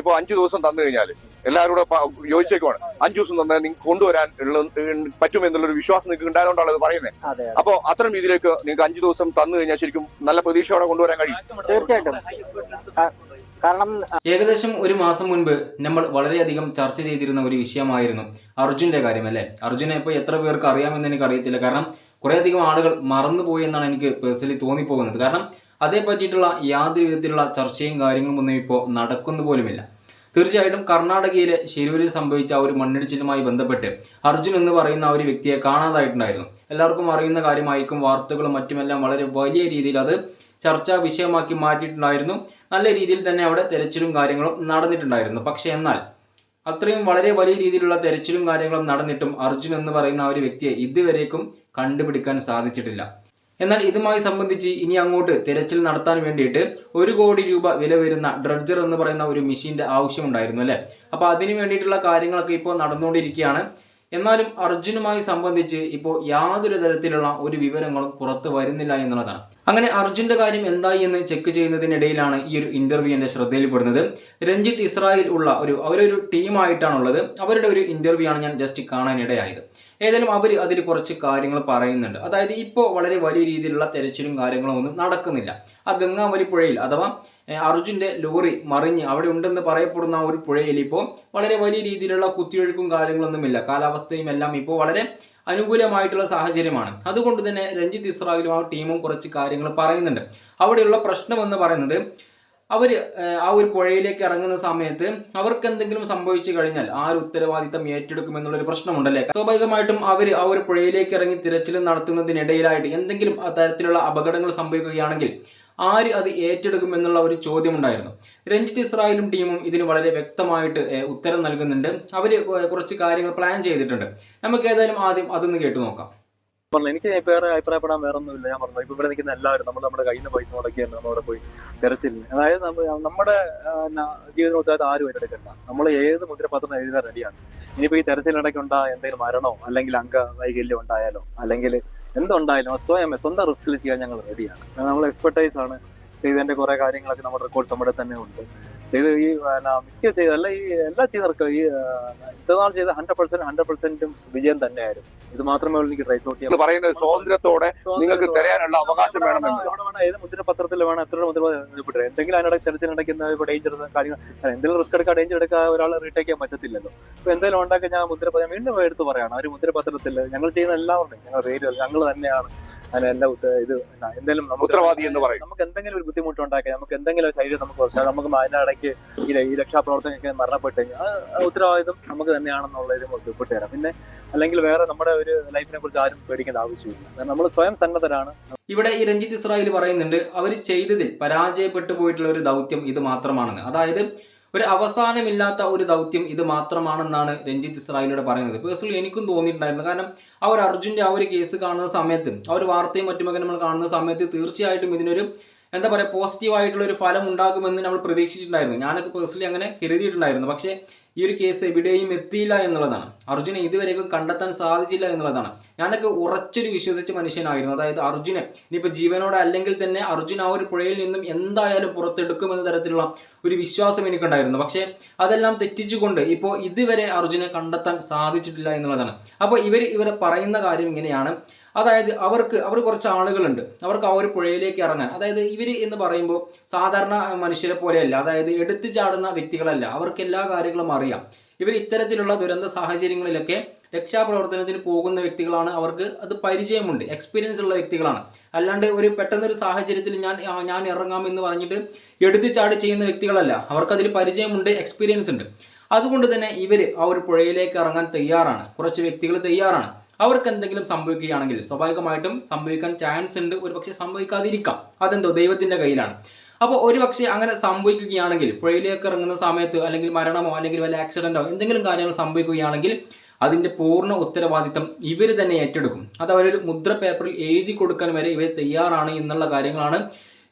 ഇപ്പൊ അഞ്ചു ദിവസം തന്നു കഴിഞ്ഞാൽ എല്ലാവരും കൂടെ യോജിച്ചേക്കുവാണ്. അഞ്ചു ദിവസം തന്നെ നിങ്ങൾക്ക് കൊണ്ടുവരാൻ പറ്റും എന്നുള്ളൊരു വിശ്വാസം നിങ്ങൾക്ക് ഉണ്ടായതുകൊണ്ടാണ് പറയുന്നത് അപ്പോൾ അപ്പൊ അത്തരം രീതിയിലേക്ക് നിങ്ങൾക്ക് അഞ്ചു ദിവസം തന്നു കഴിഞ്ഞാൽ ശരിക്കും നല്ല പ്രതീക്ഷയോടെ കൊണ്ടുവരാൻ കഴിയും. തീർച്ചയായിട്ടും. കാരണം ഏകദേശം ഒരു മാസം മുൻപ് നമ്മൾ വളരെയധികം ചർച്ച ചെയ്തിരുന്ന ഒരു വിഷയമായിരുന്നു അർജുന്റെ കാര്യം അല്ലേ? അർജുനെ ഇപ്പോൾ എത്ര പേർക്ക് അറിയാമെന്ന് എനിക്ക് അറിയത്തില്ല കാരണം കുറേയധികം ആളുകൾ മറന്നുപോയി എന്നാണ് എനിക്ക് പേഴ്സണലി തോന്നിപ്പോകുന്നത്. കാരണം അതേ പറ്റിയിട്ടുള്ള യാതൊരു വിധത്തിലുള്ള ചർച്ചയും കാര്യങ്ങളും ഒന്നും ഇപ്പോൾ നടക്കുന്നു പോലുമില്ല. തീർച്ചയായിട്ടും കർണാടകയിലെ ശിരൂരിൽ സംഭവിച്ച ഒരു മണ്ണിടിച്ചിലുമായി ബന്ധപ്പെട്ട് അർജുൻ എന്ന് പറയുന്ന ഒരു വ്യക്തിയെ കാണാതായിട്ടുണ്ടായിരുന്നു. എല്ലാവർക്കും അറിയുന്ന കാര്യമായിരിക്കും വാർത്തകളും മറ്റുമെല്ലാം വളരെ വലിയ രീതിയിൽ അത് ചർച്ചാ വിഷയമാക്കി മാറ്റിയിട്ടുണ്ടായിരുന്നു. നല്ല രീതിയിൽ തന്നെ അവിടെ തെരച്ചിലും കാര്യങ്ങളും നടന്നിട്ടുണ്ടായിരുന്നു. പക്ഷേ എന്നാൽ അത്രയും വളരെ വലിയ രീതിയിലുള്ള തെരച്ചിലും കാര്യങ്ങളും നടന്നിട്ടും അർജുൻ എന്ന് പറയുന്ന ആ ഒരു വ്യക്തിയെ ഇതുവരേക്കും കണ്ടുപിടിക്കാൻ സാധിച്ചിട്ടില്ല. എന്നാൽ ഇതുമായി സംബന്ധിച്ച് ഇനി അങ്ങോട്ട് തിരച്ചിൽ നടത്താൻ വേണ്ടിയിട്ട് ഒരു കോടി രൂപ വില വരുന്ന ഡ്രഡ്ജർ എന്ന് പറയുന്ന ഒരു മെഷീന്റെ ആവശ്യമുണ്ടായിരുന്നു അല്ലേ? അപ്പോൾ അതിന് വേണ്ടിയിട്ടുള്ള കാര്യങ്ങളൊക്കെ ഇപ്പോൾ നടന്നുകൊണ്ടിരിക്കുകയാണ്. എന്നാലും അർജുനുമായി സംബന്ധിച്ച് ഇപ്പോൾ യാതൊരു തരത്തിലുള്ള ഒരു വിവരങ്ങളും പുറത്ത് വരുന്നില്ല എന്നുള്ളതാണ്. അങ്ങനെ അർജുന്റെ കാര്യം എന്തായി എന്ന് ചെക്ക് ചെയ്യുന്നതിനിടയിലാണ് ഈ ഒരു ഇന്റർവ്യൂ എന്റെ ശ്രദ്ധയിൽപ്പെടുന്നത്. രഞ്ജിത്ത് ഇസ്രായേൽ ഉള്ള ഒരു അവരൊരു ടീമായിട്ടാണുള്ളത് അവരുടെ ഒരു ഇന്റർവ്യൂ ആണ് ഞാൻ ജസ്റ്റ് കാണാനിടയായത്. ഏതായാലും അവർ അതിൽ കുറച്ച് കാര്യങ്ങൾ പറയുന്നുണ്ട്. അതായത് ഇപ്പോൾ വളരെ വലിയ രീതിയിലുള്ള തെരച്ചിലും കാര്യങ്ങളും ഒന്നും നടക്കുന്നില്ല. ആ ഗംഗാവലി പുഴയിൽ അഥവാ അർജുന്റെ ലോറി മറിഞ്ഞ് അവിടെ ഉണ്ടെന്ന് പറയപ്പെടുന്ന ആ ഒരു പുഴയിൽ ഇപ്പോൾ വളരെ വലിയ രീതിയിലുള്ള കുത്തിയൊഴുക്കും കാര്യങ്ങളൊന്നുമില്ല. കാലാവസ്ഥയും എല്ലാം ഇപ്പോൾ വളരെ അനുകൂലമായിട്ടുള്ള സാഹചര്യമാണ്. അതുകൊണ്ട് തന്നെ രഞ്ജിത്ത് ഇസ്രായേലും ആ ടീമും കുറച്ച് കാര്യങ്ങൾ പറയുന്നുണ്ട്. അവിടെയുള്ള പ്രശ്നം എന്ന് പറയുന്നത് അവർ ആ ഒരു പുഴയിലേക്ക് ഇറങ്ങുന്ന സമയത്ത് അവർക്ക് എന്തെങ്കിലും സംഭവിച്ചു കഴിഞ്ഞാൽ ആ ഒരു ഉത്തരവാദിത്തം ഏറ്റെടുക്കും എന്നുള്ളൊരു പ്രശ്നമുണ്ടല്ലേ? സ്വാഭാവികമായിട്ടും അവർ ആ ഒരു പുഴയിലേക്ക് ഇറങ്ങി തിരച്ചിൽ നടത്തുന്നതിനിടയിലായിട്ട് എന്തെങ്കിലും തരത്തിലുള്ള അപകടങ്ങൾ സംഭവിക്കുകയാണെങ്കിൽ ആര് അത് ഏറ്റെടുക്കും എന്നുള്ള ഒരു ചോദ്യമുണ്ടായിരുന്നു. രഞ്ജിത്ത് ഇസ്രായേലും ടീമും ഇതിന് വളരെ വ്യക്തമായിട്ട് ഉത്തരം നൽകുന്നുണ്ട്. അവർ കുറച്ച് കാര്യങ്ങൾ പ്ലാൻ ചെയ്തിട്ടുണ്ട്. നമുക്ക് ഏതായാലും ആദ്യം അതൊന്ന് കേട്ടു നോക്കാം. പറഞ്ഞു എനിക്ക് വേറെ അഭിപ്രായപ്പെടാൻ വേറെ ഒന്നുമില്ല ഞാൻ പറഞ്ഞു ഇപ്പൊ ഇവിടെ നിൽക്കുന്ന എല്ലാവരും നമ്മൾ നമ്മുടെ കയ്യിൽ നിന്ന് പൈസ മുടക്കിയാണ് നമ്മൾ അവിടെ പോയി തെരച്ചിലിന് അതായത് നമ്മ- നമ്മുടെ ജീവിതം ഉത്തരവാദിത്തം ആരും ഏറ്റെടുക്കണ്ട. നമ്മൾ ഏത് മുദ്രപത്രം എഴുതാൻ റെഡിയാണ്. ഇനിയിപ്പോ ഈ തെരച്ചിലിടയ്ക്ക് ഉണ്ടാ എന്തെങ്കിലും മരണോ അല്ലെങ്കിൽ അംഗ വൈകല്യം ഉണ്ടായാലോ അല്ലെങ്കിൽ എന്തുണ്ടായാലും സ്വയം സ്വന്തം റിസ്കിൽ ചെയ്യാൻ ഞങ്ങൾ റെഡിയാണ് നമ്മൾ എക്സ്പെർട്ടൈസ് ആണ് ചെയ്തതിന്റെ കുറെ കാര്യങ്ങളൊക്കെ നമ്മുടെ റെക്കോർഡ് നമ്മുടെ തന്നെ ഉണ്ട്. ചെയ്ത് ഈ മിക്ക ചെയ്ത അല്ല ഈ എല്ലാ ചെയ്ത ഈ ഇത്തനാൾ ഇത്രനാൾ ചെയ്ത ഹൺഡ്രഡ് പെർസെന്റ് ഹൺഡ്രഡ് പെർസെന്റും വിജയം തന്നെയായിരുന്നു. ഇത് മാത്രമേ ഉള്ളൂ എനിക്ക് ട്രൈസ് ഔട്ട് ചെയ്യാൻ പറയുന്നത് സ്വാതന്ത്ര്യത്തോടെ നിങ്ങൾക്ക് തരാനുള്ള അവകാശം വേണം ഏത് മുദ്രപത്രത്തിൽ വേണം എത്ര മുദ്രപത്രം എന്തെങ്കിലും അതിനിടയ്ക്ക് തെരച്ചിലിടയ്ക്ക് ഡേഞ്ചർ കാര്യങ്ങൾ എന്തെങ്കിലും റിസ്ക് എടുക്കാൻ ഡേഞ്ചർ എടുക്കുക ഒരാൾ റീടേക്ക് ചെയ്യാൻ പറ്റത്തില്ലല്ലോ. അപ്പൊ എന്തെങ്കിലും ഉണ്ടാക്കി ഞാൻ മുദ്രപത്രം വീണ്ടും എടുത്ത് പറയണം ഒരു മുദ്രപത്രത്തിൽ ഞങ്ങൾ ചെയ്യുന്ന എല്ലാവരുടെയും ഞങ്ങൾ റേഡിയോ ഞങ്ങൾ തന്നെയാണ് അതിനെല്ലാം എല്ലാ ഇത് എന്തെങ്കിലും നമുക്ക് ഉത്തരവാദി എന്ന് പറയും. നമുക്ക് എന്തെങ്കിലും ഒരു ബുദ്ധിമുട്ടുണ്ടാക്കി നമുക്ക് എന്തെങ്കിലും ഒരു ശരീരം നമുക്ക് നമുക്ക് അതിനിടയ്ക്ക് ഈ ഈ രക്ഷാപ്രവർത്തനമൊക്കെ കഴിഞ്ഞാൽ ഉത്തരവാദിത്വം നമുക്ക് തന്നെയാണെന്നുള്ള ഇത് നമുക്ക് ഉൾപ്പെട്ട് തരാം പിന്നെ അല്ലെങ്കിൽ വേറെ നമ്മുടെ ഒരു ലൈഫിനെ കുറിച്ച് ആരും പേടിക്കേണ്ട ആവശ്യമില്ല. നമ്മൾ സ്വയം സന്നദ്ധരാണ്. ഇവിടെ ഈ രഞ്ജിത്ത് ഇസ്രായേൽ പറയുന്നുണ്ട് അവർ ചെയ്തതിൽ പരാജയപ്പെട്ടു പോയിട്ടുള്ള ഒരു ദൗത്യം ഇത് മാത്രമാണെന്ന്. അതായത് ഒരു അവസാനമില്ലാത്ത ഒരു ദൗത്യം ഇത് മാത്രമാണെന്നാണ് രഞ്ജിത്ത് ഇസ്രായേലിലൂടെ പറയുന്നത്. പേഴ്സണലി എനിക്കും തോന്നിയിട്ടുണ്ടായിരുന്നു. കാരണം ആ ഒരു അർജുന്റെ ആ ഒരു കേസ് കാണുന്ന സമയത്ത് ആ ഒരു വാർത്തയും മറ്റുമൊക്കെ നമ്മൾ കാണുന്ന സമയത്ത് തീർച്ചയായിട്ടും ഇതിനൊരു എന്താ പറയുക പോസിറ്റീവ് ആയിട്ടുള്ള ഒരു ഫലം ഉണ്ടാകുമെന്ന് നമ്മൾ പ്രതീക്ഷിച്ചിട്ടുണ്ടായിരുന്നു. ഞാനൊക്കെ പേഴ്സണലി അങ്ങനെ കരുതിയിട്ടുണ്ടായിരുന്നു. പക്ഷേ ഈ ഒരു കേസ് എവിടെയും എത്തിയില്ല എന്നുള്ളതാണ്. അർജുനെ ഇതുവരെയും കണ്ടെത്താൻ സാധിച്ചില്ല എന്നുള്ളതാണ്. ഞാനൊക്കെ ഉറച്ചൊരു വിശ്വസിച്ച മനുഷ്യനായിരുന്നു. അതായത് അർജുനെ. ഇനിയിപ്പോൾ ജീവനോടെ അല്ലെങ്കിൽ തന്നെ അർജുൻ ആ ഒരു പുഴയിൽ നിന്നും എന്തായാലും പുറത്തെടുക്കുമെന്ന തരത്തിലുള്ള ഒരു വിശ്വാസം എനിക്കുണ്ടായിരുന്നു. പക്ഷേ അതെല്ലാം തെറ്റിച്ചുകൊണ്ട് ഇപ്പോൾ ഇതുവരെ അർജുനെ കണ്ടെത്താൻ സാധിച്ചിട്ടില്ല എന്നുള്ളതാണ്. അപ്പോൾ ഇവർ ഇവർ പറയുന്ന കാര്യം ഇങ്ങനെയാണ്. അതായത് അവർക്ക് അവർ കുറച്ച് ആളുകളുണ്ട്. അവർക്ക് ആ ഒരു പുഴയിലേക്ക് ഇറങ്ങാൻ. അതായത് ഇവർ എന്ന് പറയുമ്പോൾ സാധാരണ മനുഷ്യരെ പോലെയല്ല. അതായത് എടുത്തു ചാടുന്ന വ്യക്തികളല്ല. അവർക്ക് എല്ലാ കാര്യങ്ങളും അറിയാം. ഇവർ ഇത്തരത്തിലുള്ള ദുരന്ത സാഹചര്യങ്ങളിലൊക്കെ രക്ഷാപ്രവർത്തനത്തിന് പോകുന്ന വ്യക്തികളാണ്. അവർക്ക് അത് പരിചയമുണ്ട്. എക്സ്പീരിയൻസ് ഉള്ള വ്യക്തികളാണ്. അല്ലാണ്ട് ഒരു പെട്ടെന്നൊരു സാഹചര്യത്തിൽ ഞാൻ ഞാൻ ഇറങ്ങാം എന്ന് പറഞ്ഞിട്ട് എടുത്തു ചാടി ചെയ്യുന്ന വ്യക്തികളല്ല. അവർക്ക് അവർക്കതിൽ പരിചയമുണ്ട് എക്സ്പീരിയൻസ് ഉണ്ട്. അതുകൊണ്ട് തന്നെ ഇവർ ആ ഒരു പുഴയിലേക്ക് ഇറങ്ങാൻ തയ്യാറാണ്. കുറച്ച് വ്യക്തികൾ തയ്യാറാണ്. അവർക്ക് എന്തെങ്കിലും സംഭവിക്കുകയാണെങ്കിൽ സ്വാഭാവികമായിട്ടും സംഭവിക്കാൻ ചാൻസ് ഉണ്ട്. ഒരു പക്ഷേ സംഭവിക്കാതിരിക്കാം. അതെന്തോ ദൈവത്തിന്റെ കയ്യിലാണ്. അപ്പോൾ ഒരു പക്ഷേ അങ്ങനെ സംഭവിക്കുകയാണെങ്കിൽ പുഴയിലേക്ക് ഇറങ്ങുന്ന സമയത്ത് അല്ലെങ്കിൽ മരണമോ അല്ലെങ്കിൽ വല്ല ആക്സിഡന്റോ എന്തെങ്കിലും കാര്യങ്ങൾ സംഭവിക്കുകയാണെങ്കിൽ അതിന്റെ പൂർണ ഉത്തരവാദിത്തം ഇവർ തന്നെ ഏറ്റെടുക്കും. അത് അവരൊരു മുദ്ര പേപ്പറിൽ എഴുതി കൊടുക്കാൻ വരെ ഇവർ തയ്യാറാണ് എന്നുള്ള കാര്യങ്ങളാണ്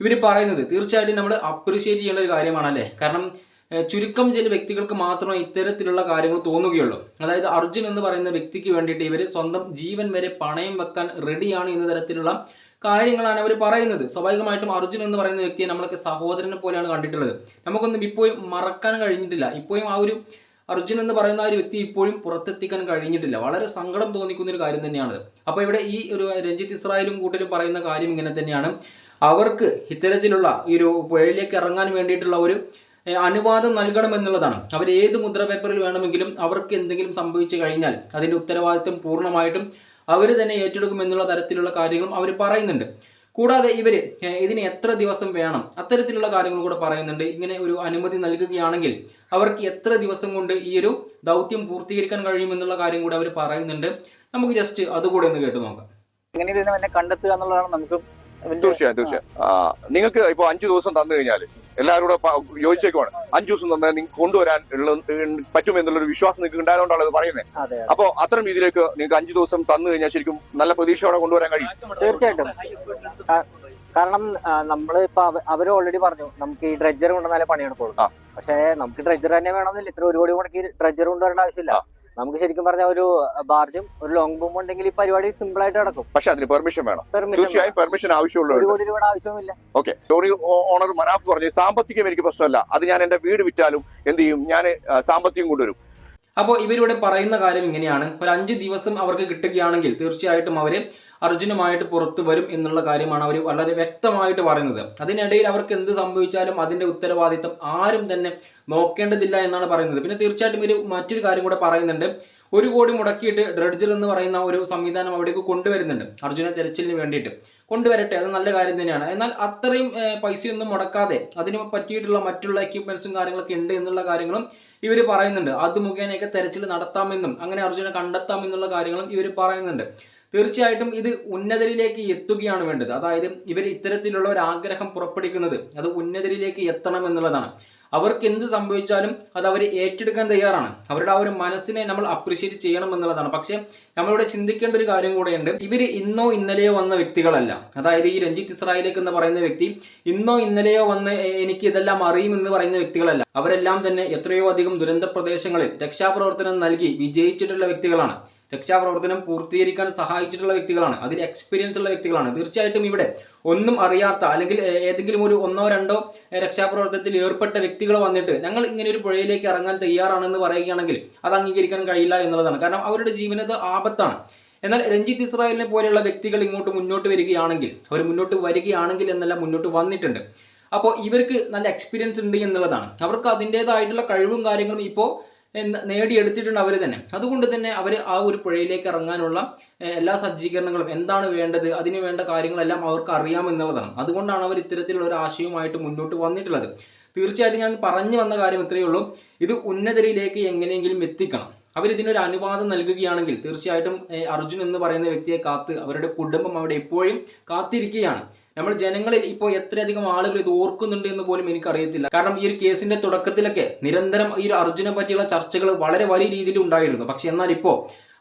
ഇവർ പറയുന്നത്. തീർച്ചയായിട്ടും നമ്മൾ അപ്രീഷിയേറ്റ് ചെയ്യേണ്ട ഒരു കാര്യമാണല്ലേ? കാരണം ചുരുക്കം ചില വ്യക്തികൾക്ക് മാത്രമേ ഇത്തരത്തിലുള്ള കാര്യങ്ങൾ തോന്നുകയുള്ളൂ. അതായത് അർജുൻ എന്ന് പറയുന്ന വ്യക്തിക്ക് വേണ്ടിയിട്ട് ഇവർ സ്വന്തം ജീവൻ വരെ പണയം വെക്കാൻ റെഡിയാണ് എന്ന തരത്തിലുള്ള കാര്യങ്ങളാണ് അവർ പറയുന്നത്. സ്വാഭാവികമായിട്ടും അർജുൻ എന്ന് പറയുന്ന വ്യക്തിയെ നമ്മളൊക്കെ സഹോദരനെ പോലെയാണ് കണ്ടിട്ടുള്ളത്. നമുക്കൊന്നും ഇപ്പോഴും മറക്കാൻ കഴിഞ്ഞിട്ടില്ല. ഇപ്പോഴും ആ ഒരു അർജുൻ എന്ന് പറയുന്ന ഒരു വ്യക്തി ഇപ്പോഴും പുറത്തെത്തിക്കാൻ കഴിഞ്ഞിട്ടില്ല. വളരെ സങ്കടം തോന്നിക്കുന്ന ഒരു കാര്യം തന്നെയാണ് അപ്പോൾ ഇവിടെ ഈ ഒരു രഞ്ജിത്ത് ഇസ്രായേലും കൂട്ടരും പറയുന്ന കാര്യം ഇങ്ങനെ തന്നെയാണ്. അവർക്ക് ഇത്തരത്തിലുള്ള ഈ ഒരു പുഴയിലേക്ക് ഇറങ്ങാൻ വേണ്ടിയിട്ടുള്ള ഒരു അനുവാദം നൽകണം എന്നുള്ളതാണ്. അവർ ഏത് മുദ്ര പേപ്പറിൽ വേണമെങ്കിലും അവർക്ക് എന്തെങ്കിലും സംഭവിച്ചു കഴിഞ്ഞാൽ അതിന്റെ ഉത്തരവാദിത്വം പൂർണമായിട്ടും അവർ തന്നെ ഏറ്റെടുക്കും എന്നുള്ള തരത്തിലുള്ള കാര്യങ്ങളും അവർ പറയുന്നുണ്ട്. കൂടാതെ ഇവർ ഇതിന് എത്ര ദിവസം വേണം അത്തരത്തിലുള്ള കാര്യങ്ങൾ കൂടെ പറയുന്നുണ്ട്. ഇങ്ങനെ ഒരു അനുമതി നൽകുകയാണെങ്കിൽ അവർക്ക് എത്ര ദിവസം കൊണ്ട് ഈ ഒരു ദൗത്യം പൂർത്തീകരിക്കാൻ കഴിയുമെന്നുള്ള കാര്യം കൂടെ അവർ പറയുന്നുണ്ട്. നമുക്ക് ജസ്റ്റ് അതുകൂടെ ഒന്ന് കേട്ടു നോക്കാം. എങ്ങനെ ഇരുന്ന് കണ്ടെത്തുക എന്നുള്ളതാണ് നമുക്ക് തീർച്ചയായും തീർച്ചയായും നിങ്ങൾക്ക് ഇപ്പൊ അഞ്ചു ദിവസം തന്നു കഴിഞ്ഞാൽ എല്ലാവരും കൂടെ യോജിച്ചേക്കുവാണ് അഞ്ചു ദിവസം തന്നെ നിങ്ങൾക്ക് കൊണ്ടുവരാൻ പറ്റുമെന്നുള്ളൊരു വിശ്വാസം നിങ്ങൾക്ക് ഉണ്ടായതുകൊണ്ടാണ് അത് പറയുന്നത് അപ്പൊ അതെ. അപ്പോ അത്തരം രീതിയിലേക്ക് നിങ്ങൾക്ക് അഞ്ചു ദിവസം തന്നു കഴിഞ്ഞാൽ ശരിക്കും നല്ല പ്രതീക്ഷയോടെ കൊണ്ടുവരാൻ കഴിയും തീർച്ചയായിട്ടും. കാരണം നമ്മൾ ഇപ്പൊ അവർ ഓൾറെഡി പറഞ്ഞു നമുക്ക് ഈ ഡ്രഡ്ജർ കൊണ്ടുവന്നാലേ പണിയെടുക്കുള്ളൂ. പക്ഷേ നമുക്ക് ഡ്രഡ്ജർ തന്നെ വേണമെന്നില്ല ഇത്ര ഒരു കോടി മുടക്കി ഡ്രഡ്ജർ കൊണ്ടുവരേണ്ട ആവശ്യമില്ല. നമുക്ക് ശരിക്കും പറഞ്ഞ ഒരു ബാർജും ഒരു ലോങ് ബൂം ഉണ്ടെങ്കിൽ ഈ പരിപാടി സിമ്പിൾ ആയിട്ട് നടക്കും. പക്ഷെ അതിന് പെർമിഷൻ വേണം. പെർമിഷൻ തീർച്ചയായും പെർമിഷൻ ഒരു കോടി രൂപയുടെ ആവശ്യവുമില്ല. ഓക്കെ ലോറി ഓണർ മനാഫ് പറഞ്ഞു സാമ്പത്തികം എനിക്ക് പ്രശ്നമല്ല. അത് ഞാൻ എന്റെ വീട് വിറ്റാലും എന്ത് ചെയ്യും? ഞാൻ സാമ്പത്തികം കൊണ്ടുവരും അപ്പോൾ ഇവരിവിടെ പറയുന്ന കാര്യം ഇങ്ങനെയാണ്. ഒരു അഞ്ച് ദിവസം അവർക്ക് കിട്ടുകയാണെങ്കിൽ തീർച്ചയായിട്ടും അവർ അർജുനുമായിട്ട് പുറത്തു വരും എന്നുള്ള കാര്യമാണ് അവർ വളരെ വ്യക്തമായിട്ട് പറയുന്നത്. അതിനിടയിൽ അവർക്ക് എന്ത് സംഭവിച്ചാലും അതിന്റെ ഉത്തരവാദിത്തം ആരും തന്നെ നോക്കേണ്ടതില്ല എന്നാണ് പറയുന്നത്. പിന്നെ തീർച്ചയായിട്ടും ഒരു മറ്റൊരു കാര്യം കൂടെ പറയുന്നുണ്ട്. ഒരു കോടി മുടക്കിയിട്ട് ഡ്രഡ്ജർ എന്ന് പറയുന്ന ഒരു സംവിധാനം അവിടേക്ക് കൊണ്ടുവരുന്നുണ്ട് അർജുന തെരച്ചിലിന് വേണ്ടിയിട്ട്. കൊണ്ടുവരട്ടെ അത് നല്ല കാര്യം തന്നെയാണ്. എന്നാൽ അത്രയും പൈസയൊന്നും മുടക്കാതെ അതിന് പറ്റിയിട്ടുള്ള മറ്റുള്ള എക്യുപ്മെന്റ്സും കാര്യങ്ങളൊക്കെ ഉണ്ട് എന്നുള്ള കാര്യങ്ങളും ഇവർ പറയുന്നുണ്ട്. അത് മുഖേനയൊക്കെ തെരച്ചിൽ നടത്താമെന്നും അങ്ങനെ അർജുനെ കണ്ടെത്താമെന്നുള്ള കാര്യങ്ങളും ഇവർ പറയുന്നുണ്ട്. തീർച്ചയായിട്ടും ഇത് ഉന്നതരിലേക്ക് എത്തുകയാണ് വേണ്ടത്. അതായത് ഇവർ ഇത്തരത്തിലുള്ള ഒരു ആഗ്രഹം പുറപ്പെടുവിക്കുന്നത് അത് ഉന്നതരിലേക്ക് എത്തണം എന്നുള്ളതാണ്. അവർക്ക് എന്ത് സംഭവിച്ചാലും അത് അവർ ഏറ്റെടുക്കാൻ തയ്യാറാണ്. അവരുടെ ആ ഒരു മനസ്സിനെ നമ്മൾ അപ്രീഷിയേറ്റ് ചെയ്യണം എന്നുള്ളതാണ്. പക്ഷേ നമ്മളിവിടെ ചിന്തിക്കേണ്ട ഒരു കാര്യം കൂടെയുണ്ട്. ഇവർ ഇന്നോ ഇന്നലെയോ വന്ന വ്യക്തികളല്ല. അതായത് ഈ രഞ്ജിത്ത് ഇസ്രായേലേക്ക് എന്ന് പറയുന്ന വ്യക്തി ഇന്നോ ഇന്നലെയോ വന്ന് എനിക്ക് ഇതെല്ലാം അറിയും എന്ന് പറയുന്ന വ്യക്തികളല്ല. അവരെല്ലാം തന്നെ എത്രയോ അധികം ദുരന്ത പ്രദേശങ്ങളിൽ രക്ഷാപ്രവർത്തനം നൽകി വിജയിച്ചിട്ടുള്ള വ്യക്തികളാണ്. രക്ഷാപ്രവർത്തനം പൂർത്തീകരിക്കാൻ സഹായിച്ചിട്ടുള്ള വ്യക്തികളാണ്. അതിൽ എക്സ്പീരിയൻസ് ഉള്ള വ്യക്തികളാണ്. തീർച്ചയായിട്ടും ഇവിടെ ഒന്നും അറിയാത്ത അല്ലെങ്കിൽ ഏതെങ്കിലും ഒരു ഒന്നോ രണ്ടോ രക്ഷാപ്രവർത്തനത്തിൽ ഏർപ്പെട്ട വ്യക്തികൾ വന്നിട്ട് ഞങ്ങൾ ഇങ്ങനെ ഒരു പുഴയിലേക്ക് ഇറങ്ങാൻ തയ്യാറാണെന്ന് പറയുകയാണെങ്കിൽ അത് അംഗീകരിക്കാൻ കഴിയില്ല എന്നുള്ളതാണ്. കാരണം അവരുടെ ജീവനത് ആപത്താണ്. എന്നാൽ രഞ്ജിത്ത് ഇസ്രായേലിനെ പോലെയുള്ള വ്യക്തികൾ ഇങ്ങോട്ട് മുന്നോട്ട് വരികയാണെങ്കിൽ അവർ മുന്നോട്ട് വരികയാണെങ്കിൽ എന്നല്ല മുന്നോട്ട് വന്നിട്ടുണ്ട്. അപ്പോൾ ഇവർക്ക് നല്ല എക്സ്പീരിയൻസ് ഉണ്ട് എന്നുള്ളതാണ്. അവർക്ക് അതിന്റെതായിട്ടുള്ള കഴിവും കാര്യങ്ങളും ഇപ്പോൾ നേടിയെടുത്തിട്ടുണ്ട് അവർ തന്നെ. അതുകൊണ്ട് തന്നെ അവർ ആ ഒരു പുഴയിലേക്ക് ഇറങ്ങാനുള്ള എല്ലാ സജ്ജീകരണങ്ങളും എന്താണ് വേണ്ടത് അതിന് വേണ്ട കാര്യങ്ങളെല്ലാം അവർക്ക് അറിയാമെന്നുള്ളതാണ് അതുകൊണ്ടാണ് അവർ ഇത്തരത്തിലുള്ള ഒരു ആശയവുമായിട്ട് മുന്നോട്ട് വന്നിട്ടുള്ളത്. തീർച്ചയായിട്ടും ഞാൻ പറഞ്ഞു വന്ന കാര്യം ഇത്രയേ ഉള്ളൂ. ഇത് ഉന്നതരിലേക്ക് എങ്ങനെയെങ്കിലും എത്തിക്കണം. അവരിതിനൊരു അനുവാദം നൽകുകയാണെങ്കിൽ തീർച്ചയായിട്ടും അർജുൻ എന്ന് പറയുന്ന വ്യക്തിയെ കാത്ത് അവരുടെ കുടുംബം അവിടെ എപ്പോഴും കാത്തിരിക്കുകയാണ്. നമ്മൾ ജനങ്ങളിൽ ഇപ്പോൾ എത്രയധികം ആളുകൾ ഇത് ഓർക്കുന്നുണ്ട് എന്ന് പോലും എനിക്കറിയത്തില്ല. കാരണം ഈ ഒരു കേസിന്റെ തുടക്കത്തിലൊക്കെ നിരന്തരം ഈ ഒരു അർജുനെ പറ്റിയുള്ള ചർച്ചകൾ വളരെ വലിയ രീതിയിൽ ഉണ്ടായിരുന്നു. പക്ഷെ എന്നാൽ ഇപ്പോൾ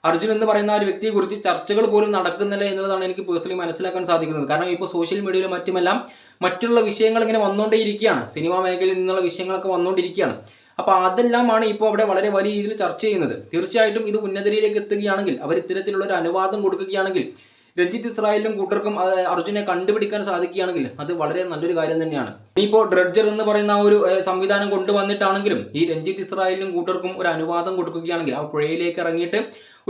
അർജുൻ എന്ന് പറയുന്ന ഒരു വ്യക്തിയെ കുറിച്ച് ചർച്ചകൾ പോലും നടക്കുന്നില്ല എന്നുള്ളതാണ് എനിക്ക് പേഴ്സണലി മനസ്സിലാക്കാൻ സാധിക്കുന്നത്. കാരണം ഇപ്പോൾ സോഷ്യൽ മീഡിയയിലും മറ്റുമെല്ലാം മറ്റുള്ള വിഷയങ്ങൾ ഇങ്ങനെ വന്നുകൊണ്ടേയിരിക്കുകയാണ് സിനിമാ മേഖലയിൽ നിന്നുള്ള വിഷയങ്ങളൊക്കെ വന്നുകൊണ്ടിരിക്കുകയാണ് അപ്പോൾ അതെല്ലാമാണ് ഇപ്പോൾ അവിടെ വളരെ വലിയ രീതിയിൽ ചർച്ച ചെയ്യുന്നത്. തീർച്ചയായിട്ടും ഇത് ഉന്നതരിലേക്ക് എത്തുകയാണെങ്കിൽ അവർ ഇത്തരത്തിലുള്ള ഒരു അനുവാദം കൊടുക്കുകയാണെങ്കിൽ രഞ്ജിത്ത് ഇസ്രായേലിനും കൂട്ടർക്കും അർജുനെ കണ്ടുപിടിക്കാൻ സാധിക്കുകയാണെങ്കിൽ അത് വളരെ നല്ലൊരു കാര്യം തന്നെയാണ്. ഇനിയിപ്പോൾ ഡ്രഡ്ജർ എന്ന് പറയുന്ന ഒരു സംവിധാനം കൊണ്ടുവന്നിട്ടാണെങ്കിലും ഈ രഞ്ജിത്ത് ഇസ്രായേലിനും കൂട്ടർക്കും ഒരു അനുവാദം കൊടുക്കുകയാണെങ്കിൽ ആ പുഴയിലേക്ക് ഇറങ്ങിയിട്ട്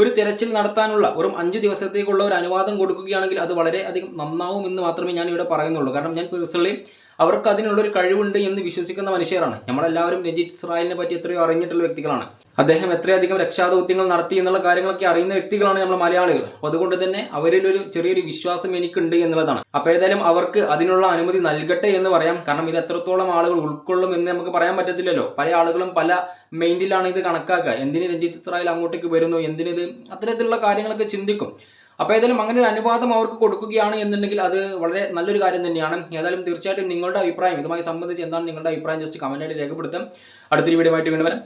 ഒരു തിരച്ചിൽ നടത്താനുള്ള ഒരു അഞ്ച് ദിവസത്തേക്കുള്ള ഒരു അനുവാദം കൊടുക്കുകയാണെങ്കിൽ അത് വളരെ അധികം നന്നാവും എന്ന് മാത്രമേ ഞാൻ ഇവിടെ പറയുന്നുള്ളൂ. കാരണം ഞാൻ പേഴ്സണലി അവർക്ക് അതിനുള്ളൊരു കഴിവുണ്ട് എന്ന് വിശ്വസിക്കുന്ന മനുഷ്യരാണ്. നമ്മളെല്ലാവരും രഞ്ജിത്ത് ഇസ്രായേലിനെ പറ്റി എത്രയോ അറിഞ്ഞിട്ടുള്ള വ്യക്തികളാണ്. അദ്ദേഹം എത്രയധികം രക്ഷാദൗത്യങ്ങൾ നടത്തി എന്നുള്ള കാര്യങ്ങളൊക്കെ അറിയുന്ന വ്യക്തികളാണ് നമ്മൾ മലയാളികൾ. അതുകൊണ്ട് തന്നെ അവരിൽ ഒരു ചെറിയൊരു വിശ്വാസം എനിക്കുണ്ട് എന്നുള്ളതാണ്. അപ്പോൾ ഏതായാലും അവർക്ക് അതിനുള്ള അനുമതി നൽകട്ടെ എന്ന് പറയാം. കാരണം ഇത് എത്രത്തോളം ആളുകൾ ഉൾക്കൊള്ളും എന്ന് നമുക്ക് പറയാൻ പറ്റത്തില്ലല്ലോ. പല ആളുകളും പല മൈൻഡിലാണ് ഇത് കണക്കാക്കുക. എന്തിന് രഞ്ജിത്ത് ഇസ്രായേൽ അങ്ങോട്ടേക്ക് വരുന്നു? എന്തിനിത് അത്തരത്തിലുള്ള കാര്യങ്ങളൊക്കെ ചിന്തിക്കും. അപ്പോൾ ഏതായാലും അങ്ങനെ ഒരു അനുവാദം അവർക്ക് കൊടുക്കുകയാണ് എന്നുണ്ടെങ്കിൽ അത് വളരെ നല്ലൊരു കാര്യം തന്നെയാണ്. ഏതായാലും തീർച്ചയായിട്ടും നിങ്ങളുടെ അഭിപ്രായം ഇതുമായി സംബന്ധിച്ച് എന്താണ് നിങ്ങളുടെ അഭിപ്രായം? ജസ്റ്റ് കമന്റായിട്ട് രേഖപ്പെടുത്താം അടുത്തൊരു വീഡിയോ ആയിട്ട് വീണ്ടും വരാം.